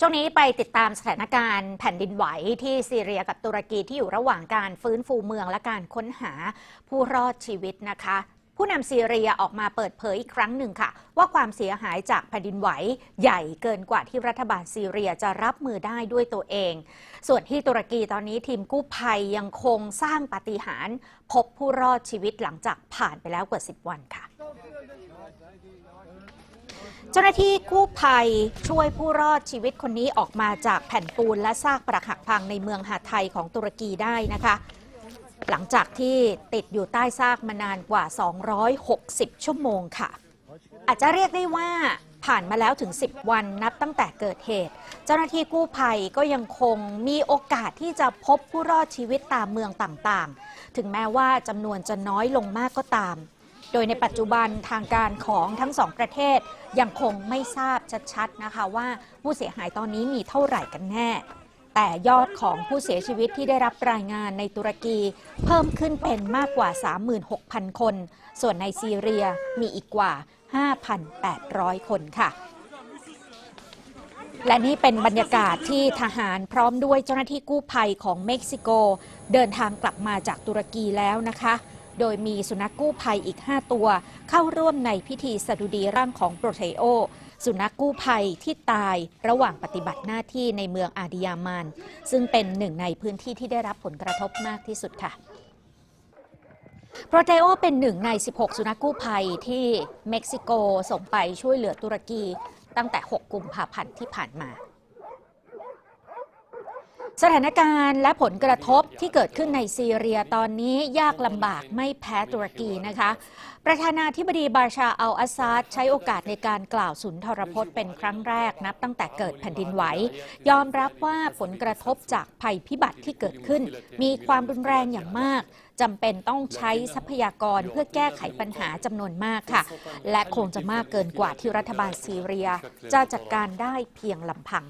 ช่วงนี้ไปติดตามสถานการณ์แผ่นดินไหวที่ซีเรียกับตุรกีที่อยู่ระหว่างการฟื้นฟูเมืองและการค้นหาผู้รอดชีวิตนะคะ ผู้นำซีเรียออกมาเปิดเผยอีกครั้งหนึ่งค่ะ ว่าความเสียหายจากแผ่นดินไหวใหญ่เกินกว่าที่รัฐบาลซีเรียจะรับมือได้ด้วยตัวเอง ส่วนที่ตุรกีตอนนี้ทีมกู้ภัยยังคงสร้างปาฏิหาริย์พบผู้รอดชีวิตหลังจากผ่านไปแล้วกว่า 10 วันค่ะ เจ้าหน้าที่กู้ภัยช่วยผู้รอดชีวิตคนนี้ออกมาจากแผ่นปูนและซากปรักหักพังในเมืองหาดไทยของตุรกีได้นะคะ หลังจากที่ติดอยู่ใต้ซากมานานกว่า 260 ชั่วโมงค่ะ อาจจะเรียกได้ว่าผ่านมาแล้วถึง 10 วันนับตั้งแต่เกิดเหตุ เจ้าหน้าที่กู้ภัยก็ยังคงมีโอกาสที่จะพบผู้รอดชีวิตตามเมืองต่างๆ ถึงแม้ว่าจำนวนจะน้อยลงมากก็ตาม โดยในปัจจุบันทางการของทั้งสองประเทศยังคงไม่ทราบชัดๆนะคะว่าผู้เสียหายตอนนี้มีเท่าไหร่กันแน่ แต่ยอดของผู้เสียชีวิตที่ได้รับรายงานในตุรกี เพิ่มขึ้นเป็นมากกว่า 36,000 คน ส่วนในซีเรียมีอีกกว่า 5,800 คนค่ะและนี่เป็นบรรยากาศที่ทหารพร้อมด้วยเจ้าหน้าที่กู้ภัยของเม็กซิโก เดินทางกลับมาจากตุรกีแล้วนะคะ โดยมีสุนัขกู้ภัยอีก 5 ตัว เข้าร่วมในพิธีสดุดีร่างของโปรเทโอ สุนัขกู้ภัยที่ตายระหว่างปฏิบัติหน้าที่ในเมืองอาดิยามาน ซึ่งเป็นหนึ่งในพื้นที่ที่ได้รับผลกระทบมากที่สุดค่ะโปรเทโอเป็นหนึ่งใน 16 สุนัขกู้ภัยที่เม็กซิโกส่งไปช่วยเหลือตุรกีตั้งแต่ 6 กุมภาพันธ์ที่ผ่านมา สถานการณ์และผลกระทบที่เกิดขึ้นในซีเรียตอนนี้ยากลำบากไม่แพ้ตุรกีนะคะ ประธานาธิบดีบาชาอัลอาซาดใช้โอกาสในการกล่าวสุนทรพจน์เป็นครั้งแรกนับตั้งแต่เกิดแผ่นดินไหว ยอมรับว่าผลกระทบจากภัยพิบัติที่เกิดขึ้น มีความรุนแรงอย่างมากจำเป็นต้องใช้ทรัพยากรเพื่อแก้ไขปัญหาจำนวนมากค่ะ และคงจะมากเกินกว่าที่รัฐบาลซีเรียจะจัดการได้เพียงลำพัง